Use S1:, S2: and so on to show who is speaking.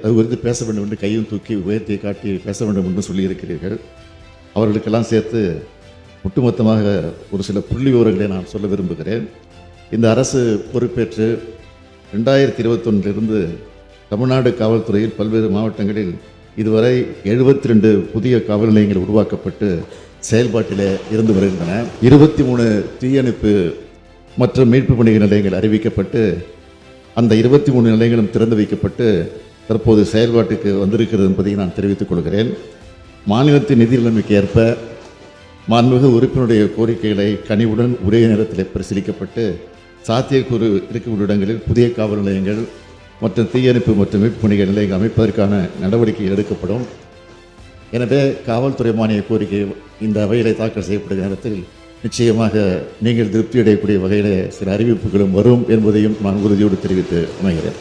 S1: அது குறித்து பேச வேண்டும் என்று கையும் தூக்கி உயர்த்தி காட்டி பேச வேண்டும் என்று சொல்லியிருக்கிறீர்கள். அவர்களுக்கெல்லாம் சேர்த்து ஒட்டுமொத்தமாக ஒரு சில புள்ளி விவரங்களை நான் சொல்ல விரும்புகிறேன். இந்த அரசு பொறுப்பேற்று ரெண்டாயிரத்தி இருபத்தொன்றிலிருந்து தமிழ்நாடு காவல்துறையில் பல்வேறு மாவட்டங்களில் இதுவரை எழுபத்தி ரெண்டு புதிய காவல் நிலையங்கள் உருவாக்கப்பட்டு செயல்பாட்டிலே இருந்து வருகின்றன. இருபத்தி மூணு தீயணைப்பு மற்றும் மீட்பு பணிகள் நிலையங்கள் அறிவிக்கப்பட்டு அந்த இருபத்தி மூணு நிலையங்களும் திறந்து வைக்கப்பட்டு தற்போது செயல்பாட்டுக்கு வந்திருக்கிறது என்பதை நான் தெரிவித்துக் கொள்கிறேன். மாநிலத்தின் நிதி நிலைமைக்கு ஏற்ப மாண்புமிகு உறுப்பினருடைய கோரிக்கைகளை கனிவுடன் உரிய நேரத்தில் பரிசீலிக்கப்பட்டு சாத்தியக்கூறு இருக்கக்கூடிய இடங்களில் புதிய காவல் நிலையங்கள் மற்றும் தீயணைப்பு மற்றும் மீட்பு பணிகள் நிலையங்கள் அமைப்பதற்கான நடவடிக்கை எடுக்கப்படும். எனவே காவல்துறை மானிய கோரிக்கை இந்த அவையிலே தாக்கல் செய்யப்படும் நேரத்தில் நிச்சயமாக நீங்கள் திருப்தி அடையக்கூடிய வகையில் சில அறிவிப்புகளும் வரும் என்பதையும் நான் உறுதியோடு தெரிவித்து அமைகிறேன்